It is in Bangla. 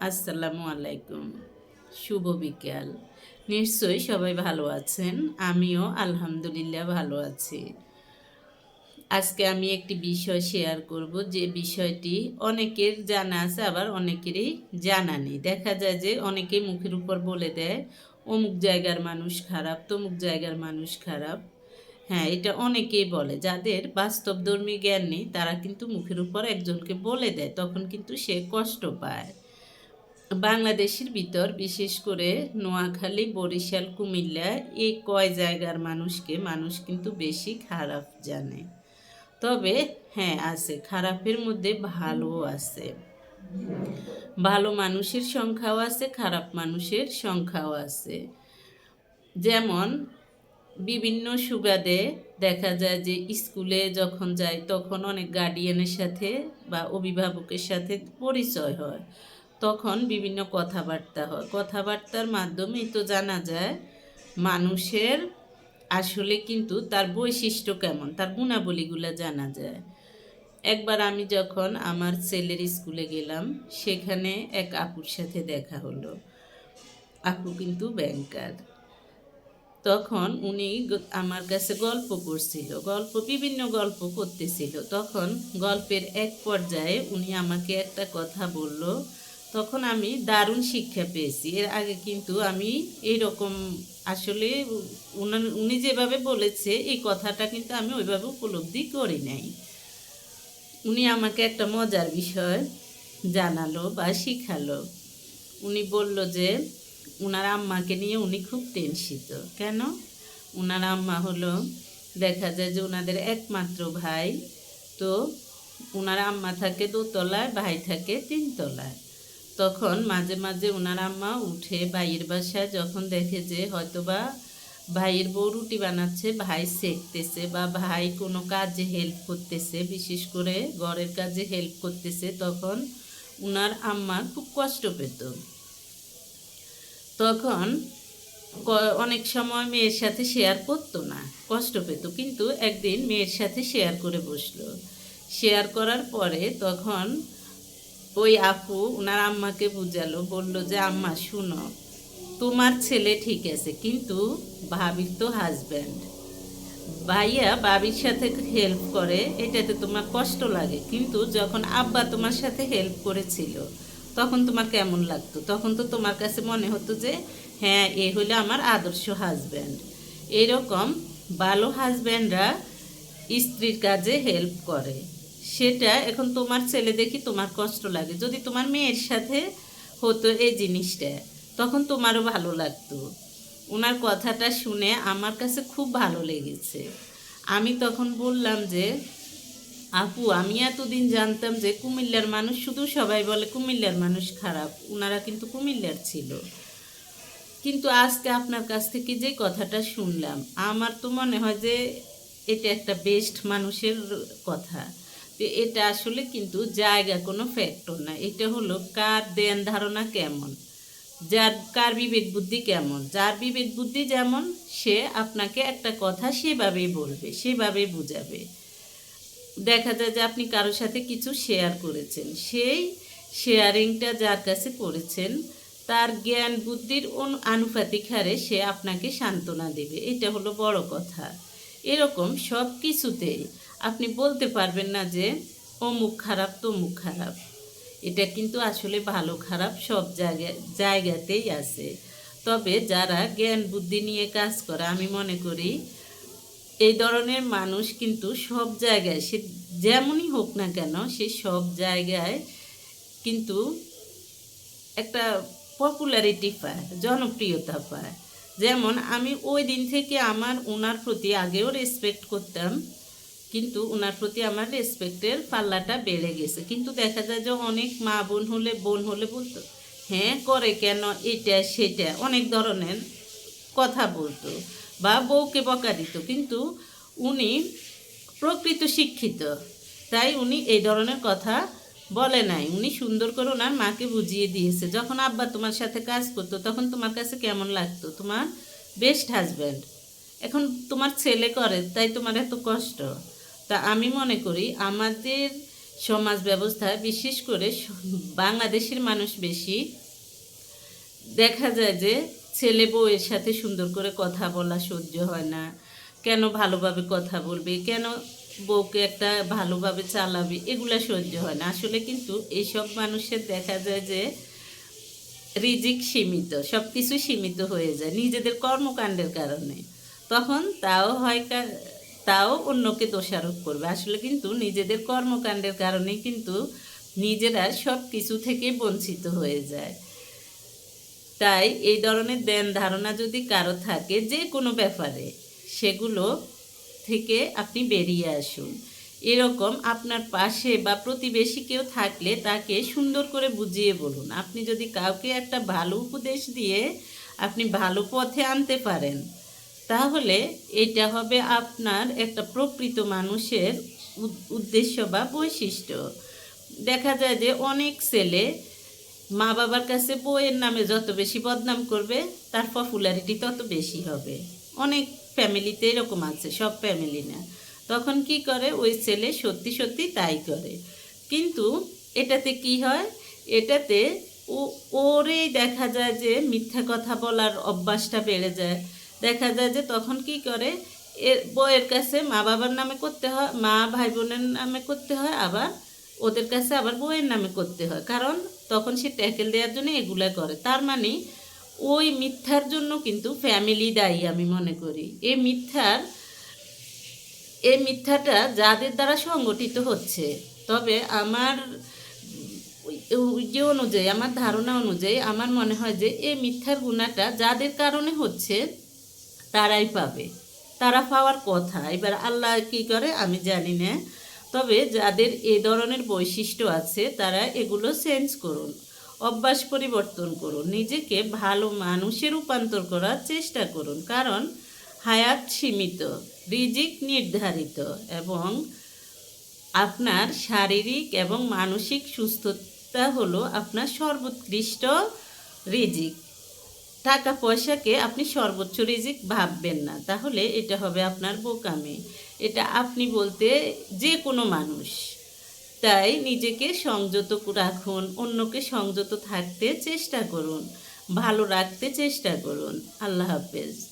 আসসালামু আলাইকুম। শুভ বিকেল। নিশ্চয়ই সবাই ভালো আছেন। আমিও আলহামদুলিল্লাহ ভালো আছি। আজকে আমি একটি বিষয় শেয়ার করব। যে বিষয়টি অনেকের জানা আছে, আবার অনেকেরই জানা নেই। দেখা যায় যে অনেকে মুখের উপর বলে দেয়, অমুক জায়গার মানুষ খারাপ, তমুক জায়গার মানুষ খারাপ। হ্যাঁ এটা অনেকেই বলে। যাদের বাস্তবধর্মী জ্ঞান নেই, তারা কিন্তু মুখের উপর একজনকে বলে দেয়, তখন কিন্তু সে কষ্ট পায়। বাংলাদেশের ভিতর, বিশেষ করে নোয়াখালী, বরিশাল, কুমিল্লা এই কয় জায়গার মানুষকে মানুষ কিন্তু বেশি খারাপ জানে। তবে হ্যাঁ আছে, খারাপের মধ্যে ভালো আছে। ভালো মানুষের সংখ্যাও আছে, খারাপ মানুষের সংখ্যাও আছে। যেমন, বিভিন্ন সুবাদে দেখা যায় যে স্কুলে যখন যায়, তখন অনেক গার্ডিয়ানের সাথে বা অভিভাবকের সাথে পরিচয় হয়। তখন বিভিন্ন কথাবার্তা হয়। কথাবার্তার মাধ্যমেই তো জানা যায় মানুষের আসলে কিন্তু তার বৈশিষ্ট্য কেমন, তার গুণাবলীগুলো জানা যায়। একবার আমি যখন আমার ছেলের স্কুলে গেলাম, সেখানে এক আপুর সাথে দেখা হলো। আপু কিন্তু ব্যাংকার। তখন উনি আমার কাছে গল্প করছিল, গল্প, বিভিন্ন গল্প করতেছিল। তখন গল্পের এক পর্যায়ে উনি আমাকে একটা কথা বলল তখন আমি দারুণ শিক্ষা পেয়েছি। এর আগে কিন্তু আমি এইরকম আসলে উনার উনি যেভাবে বলেছে, এই কথাটা কিন্তু আমি ওইভাবে উপলব্ধি করি নাই। উনি আমাকে একটা মজার বিষয় জানালো বা শিখালো। উনি বলল যে, উনার আম্মাকে নিয়ে উনি খুব টেনশিত। কেন? উনার আম্মা হলো, দেখা যায় যে ওনাদের একমাত্র ভাই। তো উনার আম্মা থাকে দোতলায়, ভাই থাকে তিনতলায়। তখন মাঝে মাঝে ওনার আম্মা উঠে ভাইয়ের বাসায় যখন দেখে যে হয়তোবা ভাইয়ের বউ রুটি বানাচ্ছে, ভাই সেকতেছে বা ভাই কোনো কাজে হেল্প করতেছে, বিশেষ করে ঘরের কাজে হেল্প করতেছে, তখন উনার আম্মা খুব কষ্ট পেত। তখন অনেক সময় মেয়ের সাথে শেয়ার করতো না, কষ্ট পেত, কিন্তু একদিন মেয়ের সাথে শেয়ার করে বসল। শেয়ার করার পরে তখন ওই আপু ওনার আম্মাকে বুঝালো, বলল যে, আম্মা, শুনো, তোমার ছেলে ঠিক আছে, কিন্তু ভাবির তো হাজব্যান্ড ভাইয়া বাবির সাথে হেল্প করে, এটাতে তোমার কষ্ট লাগে, কিন্তু যখন আব্বা তোমার সাথে হেল্প করেছিল, তখন তোমার কেমন লাগতো? তখন তো তোমার কাছে মনে হতো যে হ্যাঁ এ হলো আমার আদর্শ হাজব্যান্ড এরকম ভালো হাজব্যান্ডরা স্ত্রীর কাজে হেল্প করে। সেটা এখন তোমার ছেলে দেখি তোমার কষ্ট লাগে। যদি তোমার মেয়ের সাথে হতো এই জিনিসটা, তখন তোমারও ভালো লাগতো। ওনার কথাটা শুনে আমার কাছে খুব ভালো লেগেছে। আমি তখন বললাম যে, আপু, আমি এতদিন জানতাম যে কুমিল্লার মানুষ শুধু সবাই বলে কুমিল্লার মানুষ খারাপ ওনারা কিন্তু কুমিল্লার ছিল। কিন্তু আজকে আপনার কাছ থেকে যে কথাটা শুনলাম, আমার তো মনে হয় যে এটা একটা বেস্ট মানুষের কথা। এটা আসলে কিন্তু জায়গা, কোনো ফ্যাক্টর না। এটা হলো কার দেন ধারণা কেমন, যার, কার বিবেক বুদ্ধি কেমন। যার বিবেক বুদ্ধি যেমন, সে আপনাকে একটা কথা সেভাবেই বলবে, সেভাবেই বুঝাবে। দেখা যায় যে আপনি কারোর সাথে কিছু শেয়ার করেছেন, সেই শেয়ারিংটা যার কাছে করেছেন, তার জ্ঞান বুদ্ধির অনু- আনুপাতিক হারে সে আপনাকে সান্ত্বনা দেবে। এটা হলো বড় কথা। এরকম সব কিছুতেই আপনি বলতে পারবেন না যে, অমুক খারাপ, তমুক খারাপ। এটা কিন্তু আসলে ভালো খারাপ সব জায়গা জায়গাতেই আছে। তবে যারা জ্ঞান বুদ্ধি নিয়ে কাজ করে, আমি মনে করি এই ধরনের মানুষ কিন্তু সব জায়গায়, সে যেমনই হোক না কেন, সে সব জায়গায় কিন্তু একটা পপুলারিটি পায়, জনপ্রিয়তা পায়। যেমন আমি ওই দিন থেকে আমার ওনার প্রতি আগেও রেসপেক্ট করতাম। কিন্তু ওনার প্রতি আমার রেসপেক্টের পাল্লাটা বেড়ে গেছে। কিন্তু দেখা যায় যে অনেক মা বোন হলে বোন হলে বলতো হ্যাঁ করে কেন এটা, সেটা? অনেক ধরনের কথা বলতো বা বউকে বকা দিত। কিন্তু উনি প্রকৃত শিক্ষিত, তাই উনি এই ধরনের কথা বলে নাই। উনি সুন্দর করে ওনার মাকে বুঝিয়ে দিয়েছে। যখন আব্বা তোমার সাথে কাজ করতো, তখন তোমার কাছে কেমন লাগতো? তোমার বেস্ট হাজব্যান্ড এখন তোমার ছেলে করে, তাই তোমার এত কষ্ট। তা আমি মনে করি আমাদের সমাজ ব্যবস্থায় বিশেষ করে বাংলাদেশের মানুষ বেশি, দেখা যায় যে ছেলে বউয়ের সাথে সুন্দর করে কথা বলা সহ্য হয় না। কেন ভালোভাবে কথা বলবে? কেন বউকে একটা ভালোভাবে চালাবে? এগুলা সহ্য হয় না। আসলে কিন্তু এইসব মানুষের দেখা যায় যে রিজিক সীমিত সব কিছু সীমিত হয়ে যায় নিজেদের কর্মকাণ্ডের কারণে। তখন তাও হয় তাও অন্যকে দোষারোপ করবে। আসলে কিন্তু নিজেদের কর্মকাণ্ডের কারণেই কিন্তু নিজেরা সব কিছু থেকে বঞ্চিত হয়ে যায়। তাই এই ধরনের দেন ধারণা যদি কারও থাকে যে কোনো ব্যাপারে, সেগুলো থেকে আপনি বেরিয়ে আসুন। এরকম আপনার পাশে বা প্রতিবেশী কেউ থাকলে তাকে সুন্দর করে বুঝিয়ে বলুন। আপনি যদি কাউকে একটা ভালো উপদেশ দিয়ে আপনি ভালো পথে আনতে পারেন তাহলে এটা হবে আপনার একটা প্রকৃত মানুষের উদ- উদ্দেশ্য বা বৈশিষ্ট্য। দেখা যায় যে অনেক ছেলে মা বাবার কাছে বইয়ের নামে যত বেশি বদনাম করবে, তার পপুলারিটি তত বেশি হবে। অনেক ফ্যামিলিতে এরকম আছে, সব ফ্যামিলি না। তখন কি করে? ওই ছেলে সত্যি সত্যি তাই করে। কিন্তু এটাতে কি হয়? এটাতে ওরেই দেখা যায় যে মিথ্যা কথা বলার অভ্যাসটা বেড়ে যায়। দেখা যায় যে তখন কি করে? এর বইয়ের কাছে মা বাবার নামে করতে হয়, মা ভাই বোনের নামে করতে হয়, আবার ওদের কাছে আবার বইয়ের নামে করতে হয়। কারণ তখন সে ট্যাকেল দেওয়ার জন্য এগুলা করে। তার মানে ওই মিথ্যার জন্য কিন্তু ফ্যামিলি দায়ী আমি মনে করি। এই মিথ্যার এই মিথ্যাটা যাদের দ্বারা সংগঠিত হচ্ছে। তবে আমার যে অনুযায়ী, আমার ধারণা অনুযায়ী আমার মনে হয় যে এই মিথ্যার গুণাটা যাদের কারণে হচ্ছে তারাই পাবে। তারা পাওয়ার কথা। এবার আল্লাহ কি করে? আমি জানি না। তবে যাদের এ ধরনের বৈশিষ্ট্য আছে, তারা এগুলো চেঞ্জ করুন, অভ্যাস পরিবর্তন করুন, নিজেকে ভালো মানুষে রূপান্তর করার চেষ্টা করুন। কারণ হায়াত সীমিত, রিজিক নির্ধারিত এবং আপনার শারীরিক এবং মানসিক সুস্থতা হলো আপনার সর্বোৎকৃষ্ট রিজিক। টাকা পয়সাকে আপনি সর্বোচ্চ রিজিক ভাববেন না। তাহলে এটা হবে আপনার বোকামি। এটা আপনি বলতে যে কোনো মানুষ। তাই নিজেকে সংযত রাখুন, অন্যকে সংযত থাকতে চেষ্টা করুন, ভালো রাখতে চেষ্টা করুন। আল্লাহ হাফেজ।